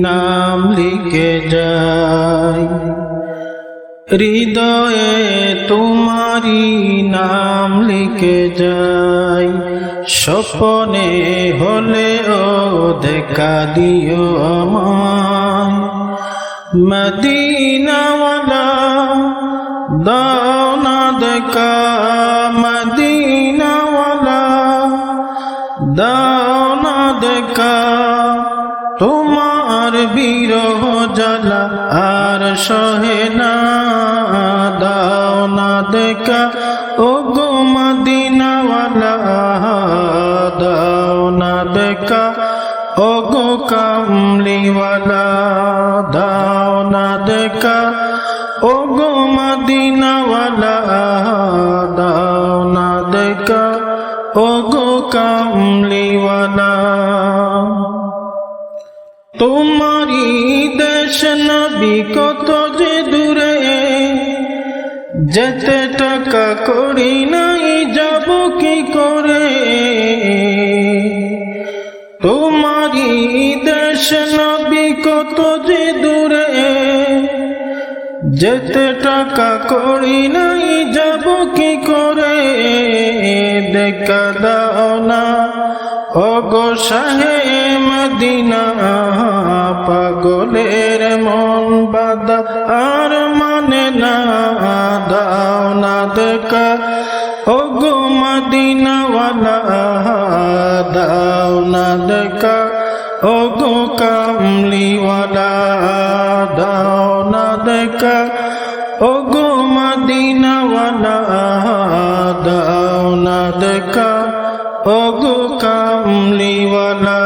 নাম লিখে যাই। হৃদয়ে তোমারি নাম লিখে যাই। স্বপনে হলে ও দেখা দিও আমায়। মদিনাওয়ালা, দাও না দেখা। মদিনাওয়ালা, দাও না দেখা। তোমার বিরহ জ্বালা আর সহে না, দাও না দেখা। ও গো মদিনাওয়ালা, দাও না দেখা। ও গো কামলিওয়ালা, দাও না দেখা। ও গো মদিনাওয়ালা, দাও না দেখা। ও গো কামলিওয়ালা তোমারি দেশ নবী কত যে দূরে, যেতে টাকা করি নাই, যাব কি করে? তোমারি দেশ নবী কত যে দূরে, যেতে টাকা করি নাই, যাব কি করে? দেখা দাও না ওগো সাহে মদিনা, পাগলের মন বাদা আর মানে না, দাও না দেখা। ওগো মদিনাওয়ালা, দাও না দেখা। ওগো কামলিওয়ালা, দাও না দেখা। ওগো মদিনাওয়ালা, দাও না দেখা। ওগো কামলিওয়ালা।